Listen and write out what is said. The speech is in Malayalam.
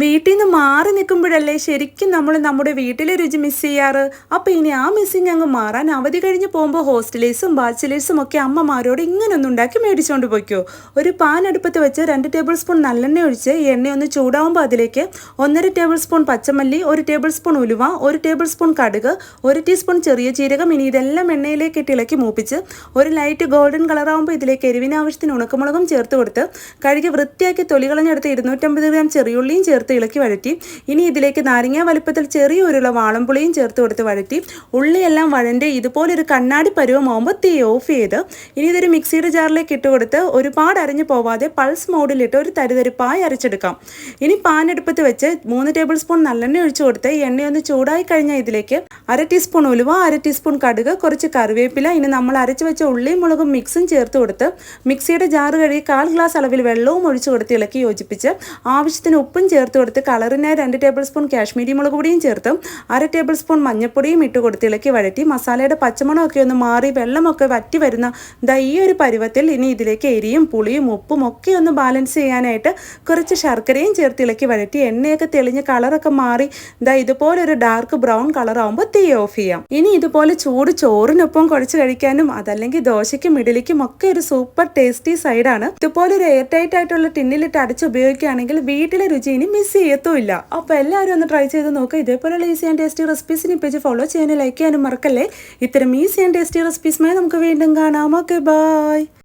വീട്ടിൽ നിന്ന് മാറി നിൽക്കുമ്പോഴല്ലേ ശരിക്കും നമ്മൾ നമ്മുടെ വീട്ടിലെ രുചി മിസ് ചെയ്യാറ്? അപ്പോൾ ഇനി ആ മിസ്സിങ് അങ്ങ് മാറാൻ അവധി കഴിഞ്ഞ് പോകുമ്പോൾ ഹോസ്റ്റലേഴ്സും ബാച്ചിലേഴ്സും ഒക്കെ അമ്മമാരോട് ഇങ്ങനൊന്നും ഉണ്ടാക്കി മേടിച്ചുകൊണ്ട് പോയിക്കോ. ഒരു പാൻ അടുപ്പത്ത് വെച്ച് രണ്ട് ടേബിൾ സ്പൂൺ നല്ലെണ്ണ ഒഴിച്ച് എണ്ണ ഒന്ന് ചൂടാവുമ്പോൾ അതിലേക്ക് ഒന്നര ടേബിൾ സ്പൂൺ പച്ചമല്ലി ഒരു ടേബിൾ സ്പൂൺ ഉലുവ ഒരു ടേബിൾ സ്പൂൺ കടുക് ഒരു ടീസ്പൂൺ ചെറിയ ജീരകം ഇനി ഇതെല്ലാം എണ്ണയിലേക്ക് ഇട്ട് ഇളക്കി മൂപ്പിച്ച് ഒരു ലൈറ്റ് ഗോൾഡൻ കളറാകുമ്പോൾ ഇതിലേക്ക് എരിവിനാവശ്യത്തിന് ഉണക്കമുളകും ചേർത്ത് കൊടുത്ത് കഴുകി വൃത്തിയാക്കി തൊലി കളഞ്ഞെടുത്ത് ഇരുന്നൂറ്റമ്പത് ഗ്രാം ചെറിയുള്ളിയും ചേർത്ത് ഇളക്കി വഴറ്റി. ഇനി ഇതിലേക്ക് നാരങ്ങ വലുപ്പത്തിൽ ചെറിയ ഒരുള്ള വാളംപുളിയും ചേർത്ത് കൊടുത്ത് വഴറ്റി. ഉള്ളിയെല്ലാം വഴന്റെ ഇതുപോലൊരു കണ്ണാടി പരുവമാകുമ്പോൾ തീ ഓഫ് ചെയ്ത് ഇനി ഇതൊരു മിക്സിയുടെ ജാറിലേക്ക് ഇട്ട് കൊടുത്ത് ഒരുപാട് അരഞ്ഞു പോവാതെ പൾസ് മോഡിലിട്ട് ഒരു തരിതരിപ്പായി അരച്ചെടുക്കാം. ഇനി പാൻ എടുപ്പത്ത് വെച്ച് മൂന്ന് ടേബിൾ സ്പൂൺ നല്ലെണ്ണ ഒഴിച്ചു കൊടുത്ത് എണ്ണയൊന്ന് ചൂടായി കഴിഞ്ഞാൽ ഇതിലേക്ക് അര ടീസ്പൂൺ ഉലുവ അര ടീസ്പൂൺ കടുക് കുറച്ച് കറിവേപ്പില ഇനി നമ്മൾ അരച്ച് വെച്ച ഉള്ളിയും മുളകും മിക്സും ചേർത്ത് കൊടുത്ത് മിക്സിയുടെ ജാറ് കഴുകി കാൽ ഗ്ലാസ് അളവിൽ വെള്ളവും ഒഴിച്ചു കൊടുത്ത് ഇളക്കി യോജിപ്പിച്ച് ആവശ്യത്തിന് ഉപ്പും ചേർത്ത് കൊടുത്ത് കളറിനായി രണ്ട് ടേബിൾ സ്പൂൺ കാശ്മീരി മുളക് പൊടിയും ചേർത്ത് അര ടേബിൾ സ്പൂൺ മഞ്ഞൾപ്പൊടിയും ഇട്ട് കൊടുത്ത് ഇളക്കി വഴറ്റി. മസാലയുടെ പച്ചമണമൊക്കെ ഒന്ന് മാറി വെള്ളമൊക്കെ വറ്റി വരുന്ന ദാ ഈ ഒരു പരുവത്തിൽ ഇനി ഇതിലേക്ക് എരിയും പുളിയും ഉപ്പും ഒക്കെ ഒന്ന് ബാലൻസ് ചെയ്യാനായിട്ട് കുറച്ച് ശർക്കരയും ചേർത്ത് ഇളക്കി വഴറ്റി. എണ്ണയൊക്കെ തെളിഞ്ഞ് കളറൊക്കെ മാറി ദാ ഇതുപോലൊരു ഡാർക്ക് ബ്രൗൺ കളർ ആകുമ്പോൾ തീ ഓഫ് ചെയ്യാം. ഇനി ഇതുപോലെ ചൂട് ചോറിനൊപ്പം കുഴച്ച് കഴിക്കാനും അതല്ലെങ്കിൽ ദോശയ്ക്കും ഇഡലിക്കും ഒക്കെ ഒരു സൂപ്പർ ടേസ്റ്റി സൈഡാണ് ഇതുപോലെ ഒരു എയർ ടൈറ്റ് ആയിട്ടുള്ള ടിന്നിലിട്ട് അടച്ച് ഉപയോഗിക്കുകയാണെങ്കിൽ വീട്ടിലെ രുചി ഇനി മിസ് ചെയ്യത്തുമില്ല. അപ്പോൾ എല്ലാവരും ഒന്ന് ട്രൈ ചെയ്ത് നോക്കുക ഇതേപോലെയുള്ള ഈസി ആൻഡ് ടേസ്റ്റി റെസിപ്പീസിന് പേജ് ഫോളോ ചെയ്യാനും ലൈക്ക് ചെയ്യാനും മറക്കല്ലേ? ഇത്തരം ഈസി ആൻഡ് ടേസ്റ്റി റെസിപ്പീസുമായി നമുക്ക് വീണ്ടും കാണാം. Okay bye